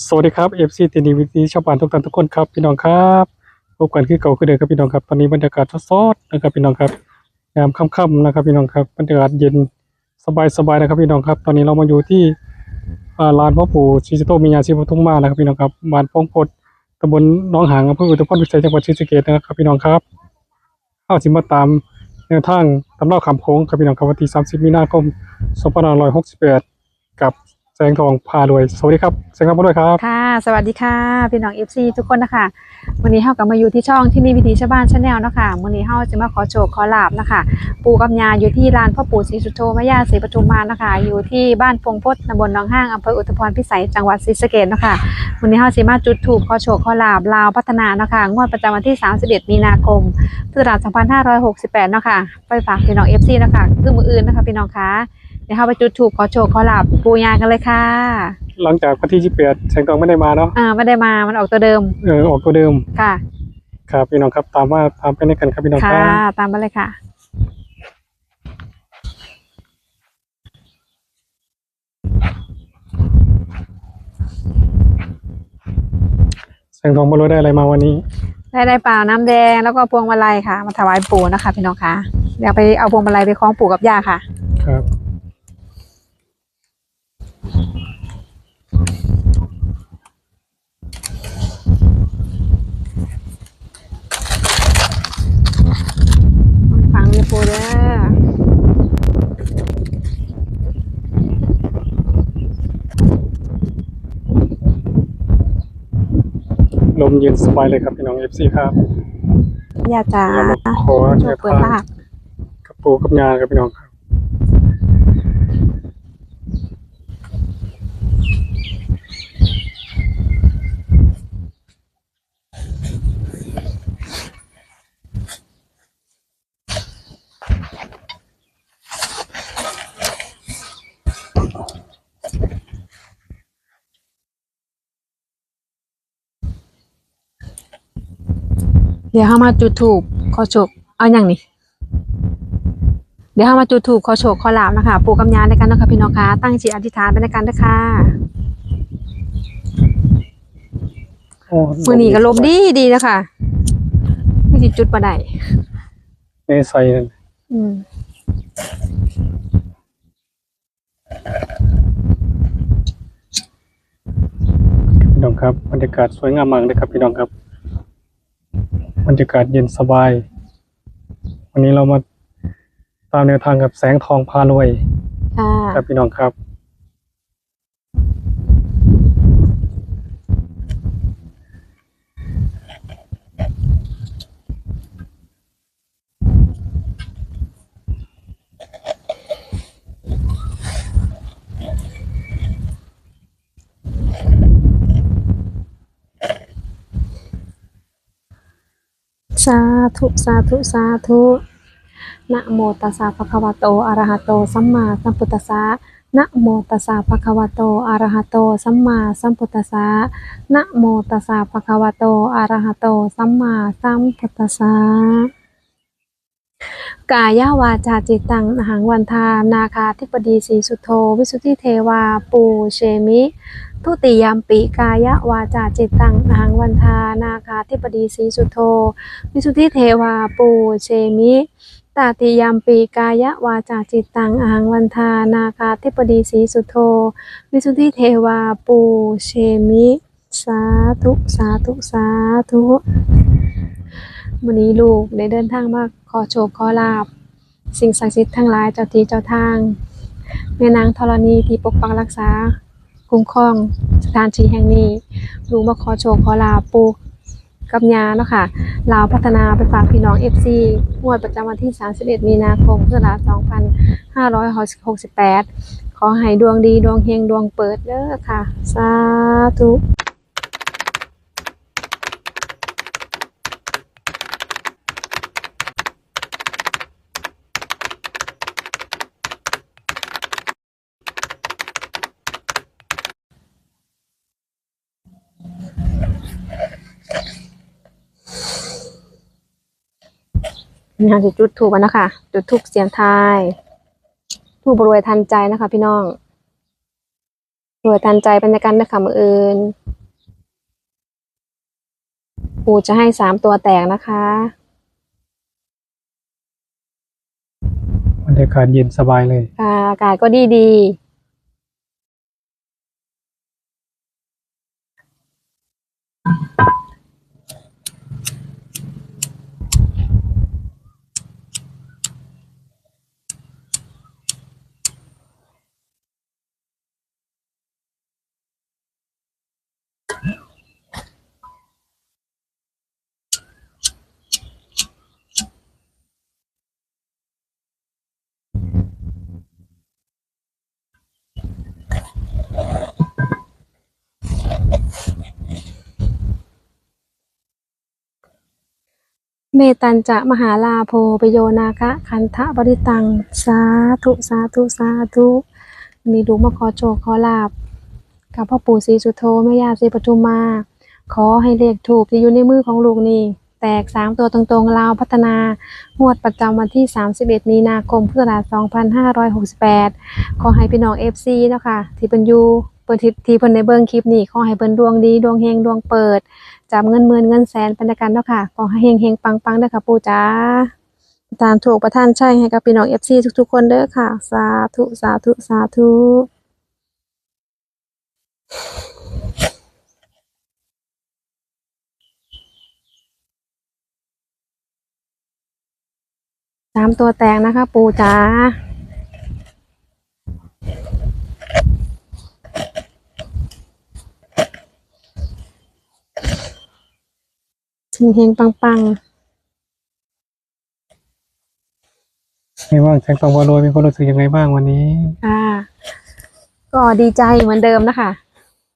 สวัสดีครับ FC ทีนีวิธีชาวบ้านทุกท่านทุกคนครับพี่น้องครับพบกันคือเก่าคือเดิมครับพี่น้องครับตอนนี้บรรยากาศสดๆนะครับพี่น้องครับยามค่ำๆนะครับพี่น้องครับบรรยากาศเย็นสบายๆนะครับพี่น้องครับ ตอนนี้เรามาอยู่ที่อ่าลานพ่อปู่ศรีสุโธมีญาศิปทุมมานะครับพี่น้องครับบ้านพงพดตำบลหนองหางอำเภออุทุมพรพิสัยจังหวัดศรีสะเกษนะครับพี่น้องครับเข้าสิมาตามแนวทางตำราคำโค้งครับพี่น้องครับวันที่30มีนาคม2568กับแส งทองพารวย สวัสดีครับแสงทองพารวยครับ ค่ะ สวัสดีค่ะ พี่น้องเอฟซีทุกคนนะคะวันนี้เฮากลับมาอยู่ที่ช่องที่นี่วิถีชาวบ้านชาแนลนะคะวันนี้เฮาจะมาขอโชคขอลาบนะคะ ปู่กับยาอยู่ที่ลานพ่อปู่ศรีสุโธแม่ย่าศรีปทุมมานะคะ อยู่ที่บ้านพงพดตำบลหนองห้างอำเภออุทพรพิสัยจังหวัดศรีสะเกษนะคะวันนี้เฮาสิมาจุดถูกขอโชคขอลาบลาวพัฒนานะคะงวดประจำวันที่ 31 มีนาคมพุทธศักราช2568นะคะไปฝากพี่น้องเอฟซีนะคะคือมืออื่นนะคะพี่น้องคะ เดี๋ยวเฮาไปจุดถูกขอโชคขอลาบปู่ยากันเลยค่ะ หลังจากวันที่28แสงทองไม่ได้มาเนาะอ่าไม่ได้มา มันออกตัวเดิม เออออกตัวเดิม ค่ะ ครับพี่น้องครับตามว่าตามไปด้วยกันครับพี่น้องคค่ะรับตามมาเลยค่ะแสงทองบรวยได้อะไรมาวันนี้ ได้ได้เปล่าน้ำแดงแล้วก็พวงมาลัยค่ะ มาถวายปู่นะคะ พี่น้องคะเดี๋ยวไปเอาพวงมาลัยไปคล้องปู่กับย่าค่ะ ครับ ฟังเลยปู่เด้อ ล มเย็นสบายเลยครับพี่น้อง FC ครับ ย่าจ๋าเรามาขอโชแนควเปิดทางลาบกับปู่กับยาครับพี่น้องครับ เดี๋ยวเข้ามาจุดถูกขอโชคเอาอย่างนี้ เดี๋ยวเข้ามาจุดถูกขอโชคขอลาบนะคะ ปู่กับย่าในกันนะคะพี่น้องคะตั้งจิตอธิษฐานไปในกันด้วยค่ะโอ้มือนี้ก็ลมดีดีนะคะไม่สิจุดปะได้ในใส่นั่นอืมพี่น้องครับบรรยากาศสวยงามมากเลยครับพี่น้องครับ บรรยากาศเย็นสบาย วันนี้เรามาตามแนวทางกับแสงทองพารวยค่ะ ครับพี่น้องครับ สาธุสาธุสาธุนะโมตัสสะภะคะวะโตอะระหะโตสัมมาสัมพุทธัสสะนะโมตัสสะภะคะวะโตอะระหะโตสัมมาสัมพุทธัสสะนะโมตัสสะภะคะวะโตอะระหะโตสัมมาสัมพุทธัสสะกายาวาจาจิตตังหังวันทานาคาธิปดีสีสุโธ วิสุทธิเทวาปูเชมิ ทุติยามปิกายะวาจาจิตตังอหังวันทานาคาธิปดีสีสุโธวิสุทธิเทวาปูเชมิตาติยามปีกายะวาจาจิตตังอหังวันทานาคาธิปดีสีสุโธวิสุทธิเทวาปูเชมิสาธุสาธุสาธุวันนี้ลูกได้เดินทางมาขอโชคขอลาบ สิ่งศักดิ์สิทธิ์ทั้งหลายเจ้าที่เจ้าทางแม่นางธรณีที่ปกปักรักษา คุ้มครองสถานที่แห่งนี้ลูกมาขอโชคขอลาปูกับยาเนาะค่ะลาวพัฒนาไปฝากพี่น้อง FC งวดประจำวันที่ 31 มีนาคม พุทธศักราช2568 ขอให้ดวงดีดวงเฮงดวงเปิดเด้อค่ะ สาธุ นี่ค่ะจะจุดถูกแล้วนะคะจุดถูกเสียงทายถูกบรวยทันใจนะคะ พี่น้องรวยทันใจบรรยากาศนะคะมืออื่นปู่จะให้สามตัวแตกนะคะบรรยากาศเย็นสบายเลย ค่ะอากาศก็ดีดีๆ เมตันจะมหาลาโพปโยนาคะคันทะบริตัง สาธุ สาธุ สาธุวันนี้ดูมาขอโชคขอลาบ กับพ่อปู่ศรีสุโธแม่ย่าศรีปทุมมาขอให้เลขถูกที่อยู่ในมือของลูกนี่แตกสามตัวตรงๆลาวพัฒนางวดประจำวันที่ 31 มีนาคมพุทธศักราช2568 ขอให้พี่น้อง FC เนะคะที่เป็นอยูเปิดที่เพิ่นในเบิ่งคลิปนี้ขอให้เพิ่นดวงดี ดวงเฮงดวงเปิด จับเงินหมื่นเงินแสนเป็นกันเนาะค่ะขอให้เฮงเฮงปังปังเด้อค่ะปู่จ๋าประทานถูกประทานใช่ให้กับพี่น้อง FC ทุกๆคนเด้อค่ะ สาธุสาธุสาธุสามตัวแตงนะคะ ปูจ๋า เฮงเฮงปังปังๆไม่ว่างแสงทองวารวยมีความรู้สึกยังไงบ้างวันนี้ค่ะ ก็ดีใจเหมือนเดิมนะคะ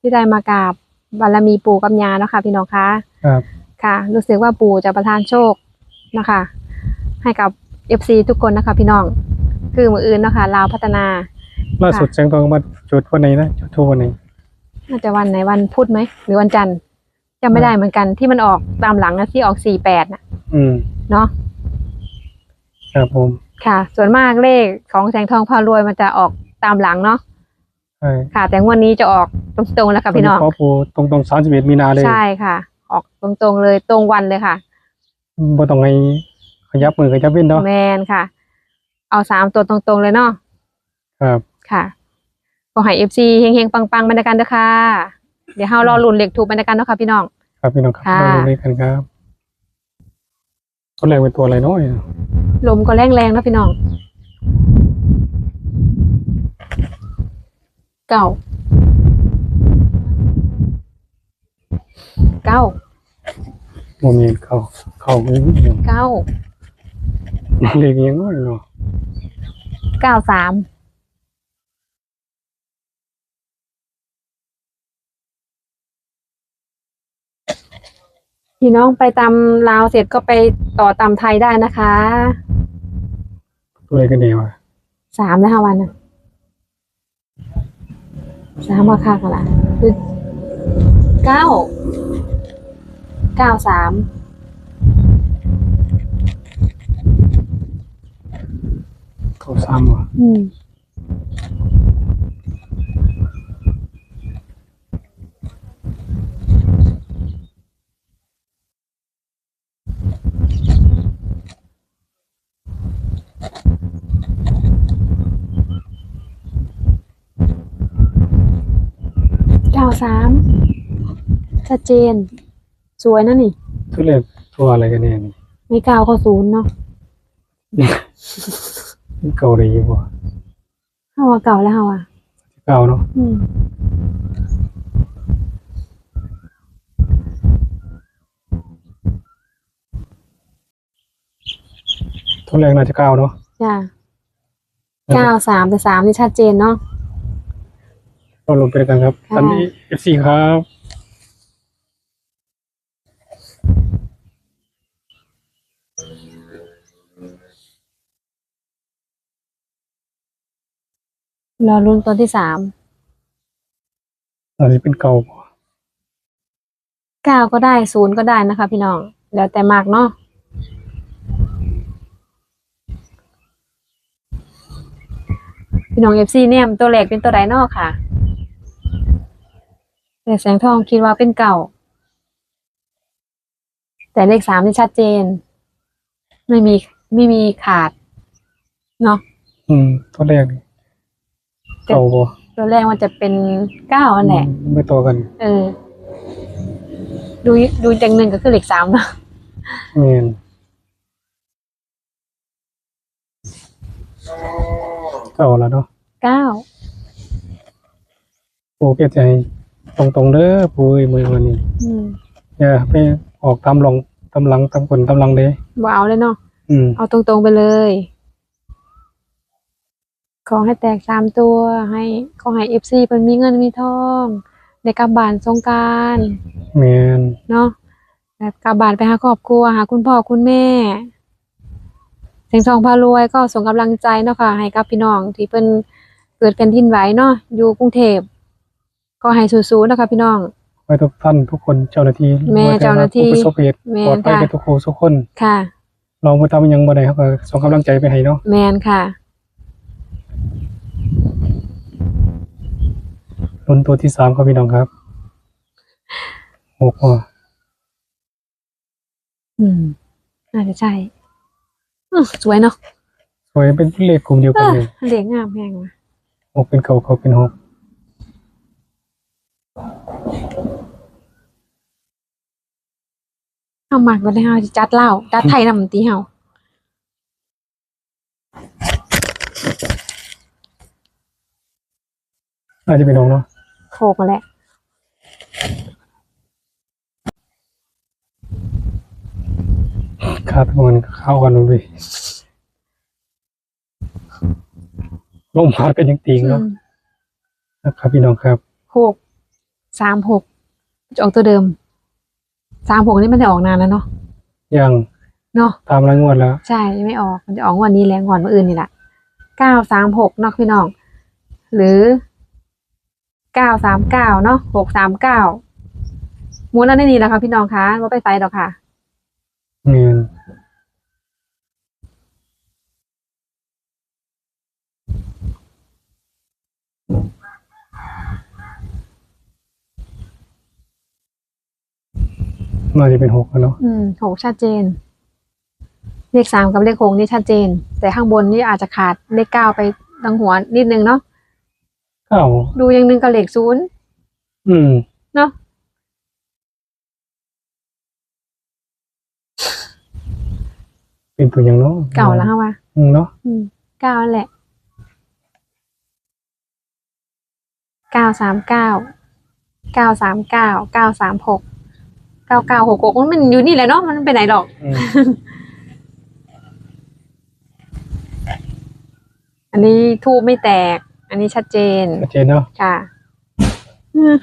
ที่ได้มากราบบารมีปู่กับยาเนาะค่ะพี่น้องคะ ครับค่ะ รู้สึกว่าปู่จะประทานโชคนะคะ ให้กับเอฟซีทุกคนนะคะ พี่น้อง คือมืออื่นเนาะค่ะลาวพัฒนา ล่าสุดแสงทองมาจุดวันไหนนะจุดทูวันไหนน่าจะวันไหนวันพุธไหม หรือวันจันทร์ จำไม่ได้เหมือนกันที่มันออกตามหลังนะที่ออกสี่แปดน่ะ อืมเนาะครับผม ค่ะ ส่วนมากเลขของแสงทองพารวยมันจะออกตามหลังเนาะใช่ค่ะ แต่งวดนี้จะออกตรงๆแล้วค่ะพี่น้องขอปูตรงตรงสามสิบเอ็ดมีนาเลยใช่ค่ะ ออกตรงๆเลยตรงวันเลยค่ะบ่ต้องให้ขยับมือขยับเว้นเนาะแมนค่ะ เอาสามตัวตรงๆเลยเนาะครับค่ะก็ให้เอฟซีเฮงๆปังๆบรรยากาศเด้อค่ะ เดี๋ยวเฮารอลุ้นเลขถูกบรรยากาศเนาะค่ะพี่น้อง ครับพี่น้องครับค่ะ เราดูด้วยกันครับตัวแรกเป็นตัวอะไรเนาะลมก็แรงๆเนาะพี่น้องเก้าเก้าโมเมนต์เขาเขาไม่รู้เรื่องเก้าเรียกยังไงเนาะ เก้าสาม พี่น้องไปตำลาวเสร็จก็ไปต่อตำไทยได้นะคะตัวอะไรกันเนี่ยวะสามนะคะวันน่ะสามราคากันละคือเก้าเก้าสามเขาซ้ำวะอืม เก้าสามชัดเจน สวยนะนี่ตัวเลขตัวอะไรกันเนี่ยนี่ไม่เก้าก็ศูนย์เนาะเก่าเลยบ่เฮาว่าเก่าแล้วเฮาอะเก่าเนาะอืมตัวแรกน่าจะเก้าเนาะจ้าเก้าสามแต่สามนี่ชัดเจนเนาะ เราลงไปด้วยกันครับค่ะ ตอนนี้เอฟซีครับรอรุ่นตัวที่สามตอนนี้เป็นเก่าบ่เก้าก็ได้ศูนย์ก็ได้นะคะ พี่น้อง แล้วแต่มากเนาะพี่น้องเอฟซีเนี่ยตัวแรกเป็นตัวใดเนอกค่ะ แต่แสงทองคิดว่าเป็นเก่า แต่เลขสามนี่ชัดเจน ไม่มีไม่มีขาด เนาะอืมตัวแรกนี่เก่าบ่ตัวแรกมันจะเป็นเก้าอันแหละอืมไม่ต่อกัน เออ ดูดูจังหนึ่งก็คือเลขสามเนาะแม่นเก่าแล้วเนาะเก้าปูเปลี่ยนใจ ตรงๆเด้อปูเอ้ยมือวันนี้อืมอย่าไปออกตามหลงตามหลังตามคนตามหลังเด้บ่เอาเลยเนาะอืม เอาตรงๆไปเลย ขอให้แตกสามตัว ให้ขอให้เอฟซีเพิ่นมีเงินมีทองได้กลับบ้านสงกรารแม่นเนาะแบบกลับบ้านไปหาครอบครัวหาคุณพ่อคุณแม่เสียงทองพารวยก็ส่งกำลังใจเนาะค่ะ ให้กับพี่น้องที่เพิ่นเกิดกันทินไหวเนาะอยู่กรุงเทพ ก็ให้สู้ๆเนาะคะพี่น้อง ไว้ทุกท่านทุกคนเจ้าหน้าที่แม่ไว้แต่เจ้าหน้าที่ผู้ประสบเหตุแม่ปลอดภัยค่ะกันทุกคนทุกคนค่ะเราบ่ทำอิหยังบ่ได้เฮาก็ส่งกำลังใจไปให้เนาะแมนค่ะรุ่นตัวที่สามครับพี่น้องครับหกอะอืมน่าจะใช่อื้อสวยเนาะสวยเป็นเลขกลุ่มเดียวกันเลยเด็กงามแพงว่ะหกเป็นเก่าเขาเป็นหก เฮามักบ่ได้เฮาสิจัดเหล้าจัดไทยนำติเฮาน่าจะเป็นหกเนาะโคกมาแหละคาดมันเข้ากันหมดเลยลมพัดกันยังติงเนาะอืมนะครับพี่น้องครับหกสามหกจะออกตัวเดิม สามหกนี่มันจะออกนานแล้วเนาะยังเนาะตามรายงวดแล้ว ใช่ยังไม่ออกมันจะออกงวันนี้แรงกว่าเมื่ออื่นนี่แหละเก้าสามหกเนาะพี่น้อง หรือเก้าสามเก้าเนาะหกสามเก้าม้วนอันนี้แหละค่ะพี่น้องคะว่าไปไซด์ดอกค่ะเงิน น่าจะเป็นหกอะเนาะอืมหกชัดเจน เลขสามกับเลขหกนี่ชัดเจน แต่ข้างบนนี่อาจจะขาดเลขเก้าไปทางหัวนิดนึงเนาะเก้าดูอย่างหนึ่งกับเลขศูนย์อืม เนาะเป็นตัวอย่างเนาะเก่าแล้วฮะวะอืมเนาะอืมเก้าแหละเก้าสามเก้าเก้าสามเก้าเก้าสามหก เก้าเก้าหกหกมันอยู่นี่แหละเนาะมันไปไหนหรอก อืมอันนี้ทูบไม่แตก อันนี้ชัดเจนชัดเจนเนาะค่ะอืม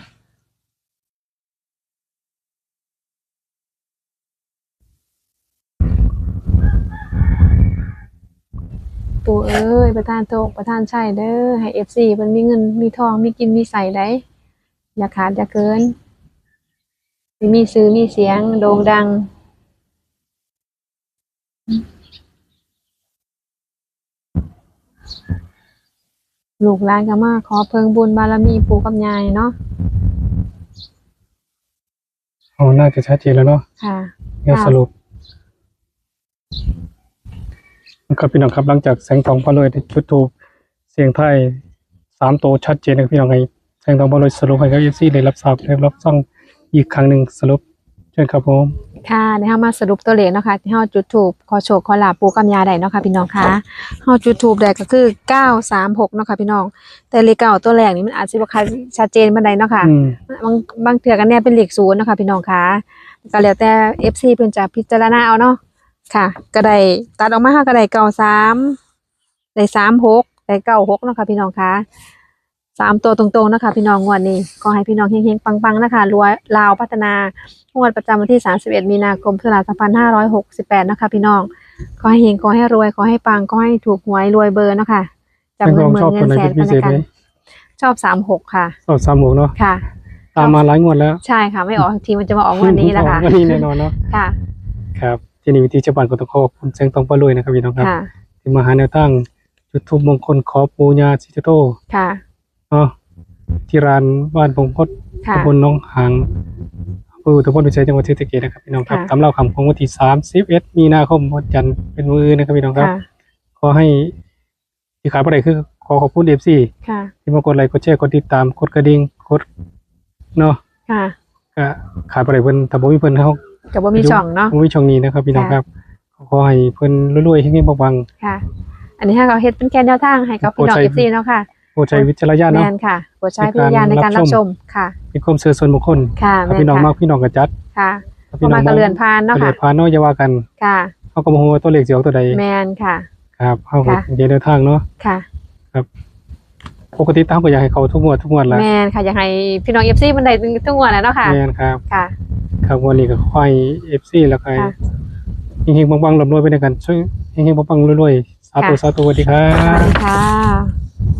ปู่เอ้ยประธานโตกประธานชัยเด้อให้เอฟซีมันมีเงินมีทองมีกินมีใส่ได้อย่าขาดอย่าเกินให้ มีซื้อมีเสียงโด่งดัง ลูกหลานก็มาขอเพิงบุญบารมีปู่กับยายเนาะอ๋อน่าจะชัดเจนแล้วเนาะค่ะงานสรุปนะครับพี่น้องครับหลังจากแสงทองพระเลยได้จุดทูปเสียงไทายสามตัวชัดเจนนะครับพี่น้องไงแสงทองพระเลยสรุปให้กับเอฟซีได้รับทราบได้รับฟัง อีกครั้งหนึ่งสรุปเชิญครับผมค่ะเดี๋ยวเรามาสรุปตัวเลขเนาะคะที่เฮาจุดถูกขอโชคขอลาบปูกับยาได้เนาะค่ะพี่น้องคะเฮาจุดถูกได้ก็คือ936เนาะค่ะพี่น้อง แต่เลขเก้าตัวแรกนี่มันอาจสิบ่ค่อยชัดเจนปานใดเนาะค่ะอืมบางบางเทื่อกันเนี่ยเป็นเลขศูนย์เนาะค่ะพี่น้องคะก็แล้วแต่ FC เพิ่นจะพิจารณาเอาเนาะค่ะ ก็ได้ตัดออกมาเฮาก็ได้93ได้36ได้96เนาะค่ะพี่น้องคะ สามตัวตรงๆเนาะคะ พี่น้องงวดนี้ขอให้พี่น้องเฮงๆปังๆนะคะรวยลาวพัฒนางวดประจำวันที่ 31 มีนาคม2568 นะคะ พี่น้องขอให้เฮงขอให้รวยขอให้ปังขอให้ถูกหวยรวยเบอร์เนาะค่ะแสงจำทเงิอนงหมื่ชอบนเงิตัวนไหนแสเป็นนพิกันเศษกัไหมนชอบ36ค่ะชอบสามหกเนาะค่ะตามมาหลายงวดแล้ว ใช่ค่ะ ไม่ออกทีมันจะมาออกงวันนี้แหละค่ะวันนี้แน่นอนเนาะค่ะ ครับที่นี่วิธีเจ้าบ้านก็ต้องขอบคุณแสงทองพระเลยนะครับพี่น้องครับค่ะที่มาหาแนวตั้งจุดทูปมงคลขอปูญาสิจโตค่ะ เนาะที่ร้านบ้านพงพดค่ะ ตำบลหน้องหางอำเภออุทุมพรพิชัยจังหวัดศรีสะเกษนะครับพี่น้องครับค่ะ ตำเล่าคำของวันที่31มีนาคมวันจันทร์เป็นมือนะครับพี่น้องครับ ค่ะ ขอให้ที่ขายอะไรคือขอขอบคุณเอฟซีค่ะ ที่มากดไลค์กดแชร์กดติดตามกดกระดิ่งกดเนาะค่ะ ก็ขายอะไรเพิ่นถ้าบ่มีเพิ่นเฮากับว่ามีช่องเนาะ บ่มีช่องนี้นะครับพี่น้องค่ะ ครับ ขอให้เพิ่นรวยๆเฮงๆปัง ค่ะ อันนี้ให้เขาเฮ็ดเป็นแค่แนวทางให้กับพี่น้องโปรดใช้เอฟซีเนาะค่ะๆ โปรดใช้วิจารณญาณแมเนาะนค่ะโปรดใช้พิจารณาในการรับชมค่ะเป็นความเชื่อส่วนบุคคลค่ะถ้าแมนพี่น้องค่ะมากพี่น้องก็จัดค่ะถ้าพพี่อน้อมางกระเรือนพานเนาะก็เลค่ะยพาเนาะอย่าว่ากันค่ะเฮาก็บ่ฮู้ว่าตัวเลขสิออกตัวใดแมนค่ะ ครับเฮาก็ค่ะเดินทางเนาะค่ะปกติตามก็อยากให้เขาทุกงวดทุกงวดแหละแมนค่ะอยากให้พี่น้องเอฟซีมันได้ทุกงวดแหล้วเนาะค่ะแม่นครับค่ะครับวันนี้ก็ขอให้ FC แล้วก็ให้ค่ะเฮงๆปังๆร่ำรวยไปด้วยกันช่วยเฮงๆปังๆรวยๆสาธุค่ะสาธุสวัสดีครัสวัสบดีค่ะ